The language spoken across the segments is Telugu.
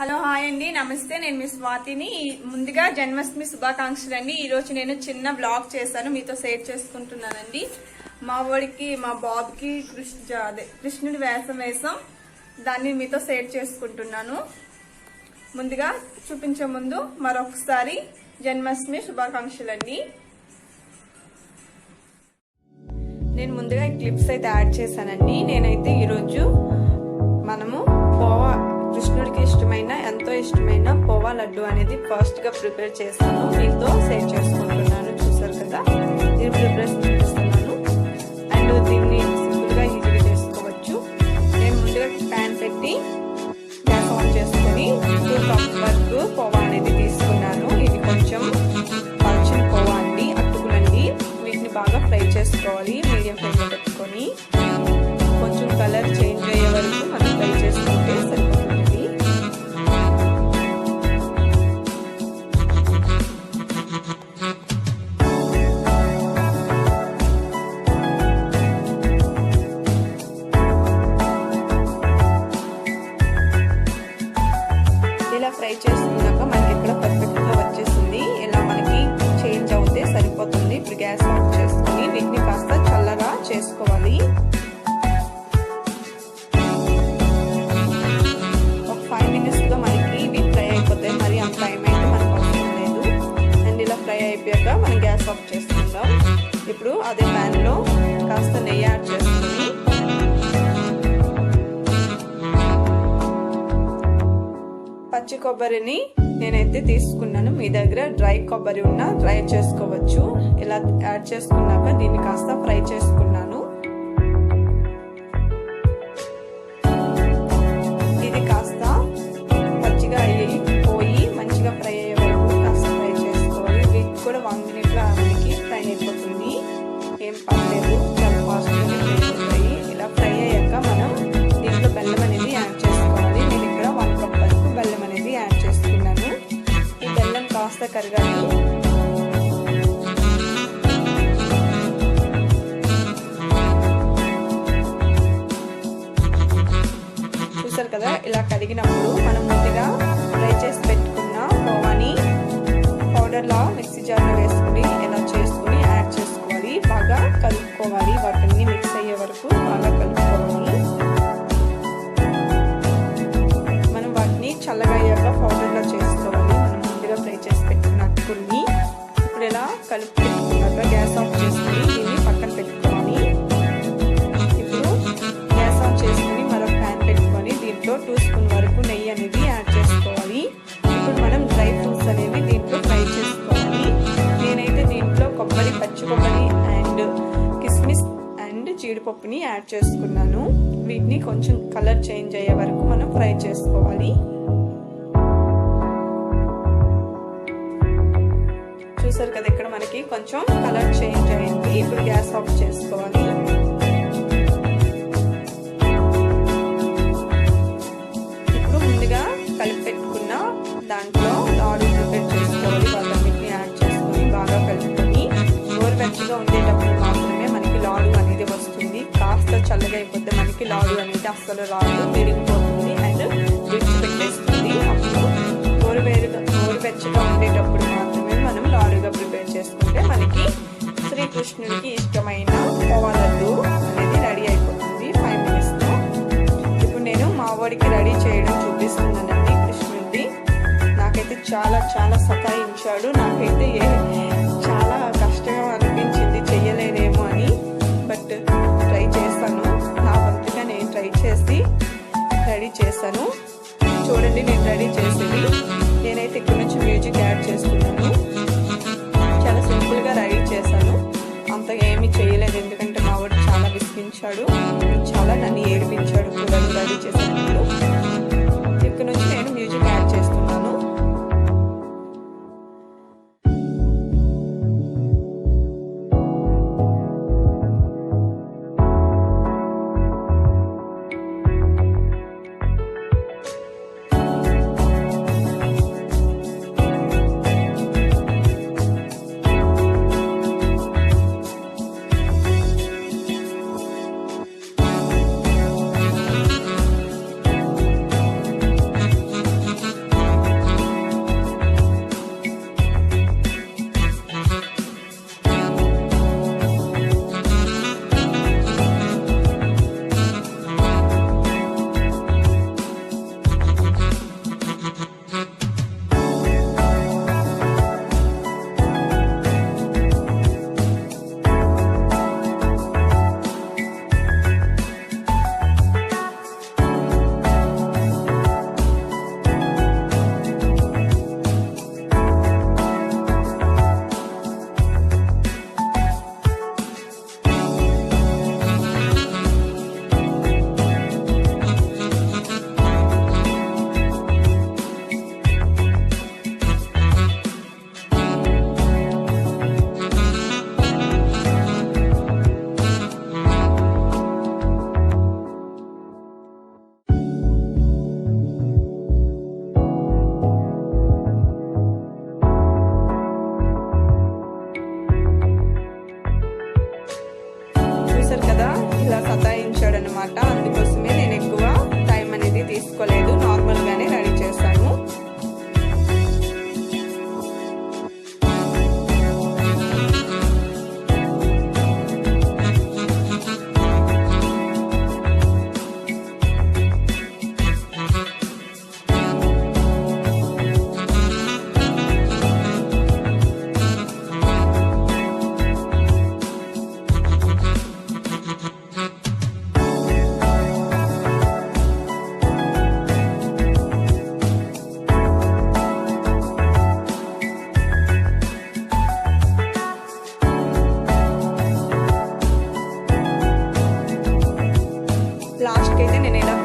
హలో హాయ్ అండి. నమస్తే నేను మీ స్వాతిని. ముందుగా జన్మాష్టమి శుభాకాంక్షలు అండి ఈరోజు నేను చిన్న బ్లాగ్ చేశాను. మీతో షేర్ చేసుకుంటున్నానండి. మా వాడికి మా బాబుకి కృష్ణ అదే కృష్ణుడి వేషం వేసాం. దాన్ని మీతో షేర్ చేసుకుంటున్నాను. ముందుగా చూపించే ముందు మరొకసారి జన్మాష్టమి శుభాకాంక్షలు అండి నేను ముందుగా ఈ క్లిప్స్ అయితే యాడ్ చేశానండి. నేనైతే ఈరోజు మనము పోవా ఇష్టమైన ఎంతో ఇష్టమైన పోవా లడ్డు అనేది ఫస్ట్గా ప్రిపేర్ చేస్తాను. మీతో షేర్ చేసుకుంటున్నాను. చూసారు కదా? దీన్ని ప్రిపేర్ చేస్తున్నాను. అండ్ దీన్ని సింపుల్గా ఈజీగా చేసుకోవచ్చు. నేను ముందుగా ప్యాన్ పెట్టి గ్యాస్ ఆన్ చేసుకొని టూ కప్ వరకు పోవా అనేది తీసుకున్నాను. ఇది కొంచెం పల్చని పోవా అండి. అట్టుకులండి వీటిని బాగా ఫ్రై చేసుకోవాలి. మీడియం ఫ్లేమ్లో ఇలా మనం గ్యాస్ ఆఫ్ చేసుకుందాం ఇప్పుడు అదే ప్యాన్లో కాస్త నెయ్యి యాడ్ చేసుకుని పచ్చి కొబ్బరిని నేనైతే తీసుకున్నాను. మీ దగ్గర డ్రై కొబ్బరి ఉన్నా డ్రై చేసుకోవచ్చు. ఇలా యాడ్ చేసుకున్నాక దీన్ని కాస్త ఫ్రై చేసుకున్నాను. కరగాలి చూసారు కదా ఇలా కరిగినప్పుడు మనం ముందుగా ఫ్రై చేసి పెట్టుకున్న కోవాని పౌడర్లా మిక్సీ జార్లో వేసుకుని ఇలా చేసుకుని యాడ్ చేసుకోవాలి బాగా కలుపుకోవాలి. వాటిని మిక్స్ అయ్యే వరకు బాగా కలుపుకోవాలి. జీడిపప్పుని యాడ్ చేసుకున్నాను. వీటిని కొంచెం కలర్ చేంజ్ అయ్యే వరకు మనం ఫ్రై చేసుకోవాలి. చూసారు కదా ఇక్కడ మనకి కొంచెం కలర్ చేంజ్ అయింది. ఇప్పుడు గ్యాస్ ఆఫ్ చేసుకోవాలి. చల్లగా అయిపోతే మనకి లాడు అనేది అస్సలు రాదు విరిగిపోతుంది అండ్ విడిచిపెట్టేస్తుంది అప్పుడు గోరువేరుగా గోరువెచ్చగా ఉండేటప్పుడు మాత్రమే మనం లాడుగా ప్రిపేర్ చేసుకుంటే మనకి శ్రీకృష్ణుడికి ఇష్టమైన లడ్డు అనేది రెడీ అయిపోతుంది. ఫైవ్ మినిట్స్లో ఇప్పుడు నేను మా వాడికి రెడీ చేయడం చూపిస్తున్నానండి కృష్ణుడిది. నాకైతే చాలా చాలా సతాయించాడు. నాకైతే ఏ అంత ఏమీ చేయలేదు. ఎందుకంటే మా వాడు చాలా విసిగించాడు. చాలా నన్ను ఏడిపించాడు. కూడా రెడీ చేసినప్పుడు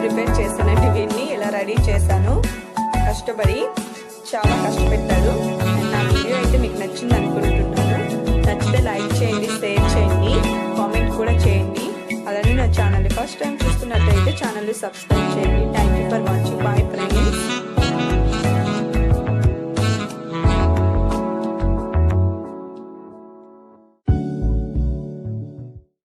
ప్రిపేర్ చేశానండి వీటిని ఇలా రెడీ చేశాను. కష్టపడి చాలా కష్టపెట్టాడు. నా వీడియో అయితే మీకు నచ్చింది అనుకుంటున్నాను. నచ్చితే లైక్ చేయండి షేర్ చేయండి కామెంట్ కూడా చేయండి. అలానే నా ఛానల్ ఫస్ట్ టైం చూస్తున్నట్టయితే ఛానల్ సబ్స్క్రైబ్ చేయండి. Thank you for watching bye friends